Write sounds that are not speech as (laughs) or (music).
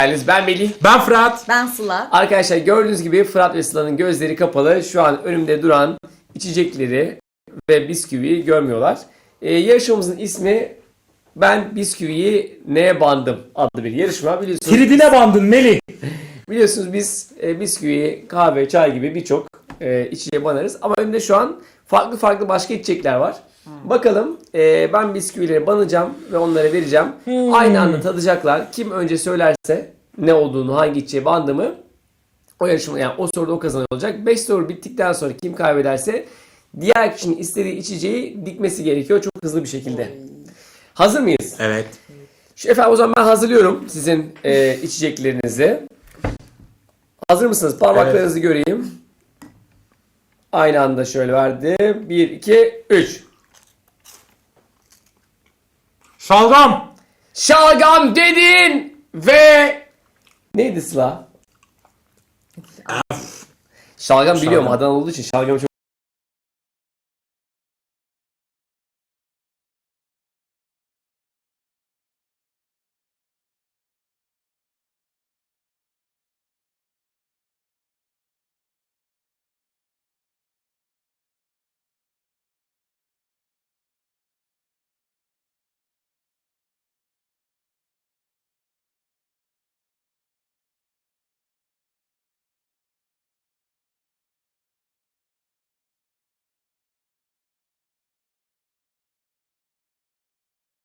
geldiniz. Ben Melih. Ben Fırat. Ben Sıla. Arkadaşlar gördüğünüz gibi Fırat ve Sıla'nın gözleri kapalı. Şu an önümde duran içecekleri ve bisküviyi görmüyorlar. Ee, yarışmamızın ismi Ben Bisküviyi Neye Bandım adlı bir yarışma. Biliyorsunuz, Tridine bandın Melih. (laughs) biliyorsunuz biz e, bisküviyi, kahve, çay gibi birçok e, içeceğe banarız. Ama önümde şu an farklı farklı başka içecekler var. Bakalım e, ben bisküvileri banacağım ve onlara vereceğim. Aynı anda tadacaklar. Kim önce söylerse ne olduğunu, hangi içeceğe bandığımı o yarışma yani o soruda o kazanıyor olacak. 5 soru bittikten sonra kim kaybederse diğer kişinin istediği içeceği dikmesi gerekiyor çok hızlı bir şekilde. Hazır mıyız? Evet. Şu efendim o zaman ben hazırlıyorum sizin e, içeceklerinizi. Hazır mısınız? Parmaklarınızı göreyim. Aynı anda şöyle verdi. 1, 2, 3. Şalgam. Şalgam dedin ve neydi Sıla? Şalgam biliyorum Adana olduğu için şalgamı çok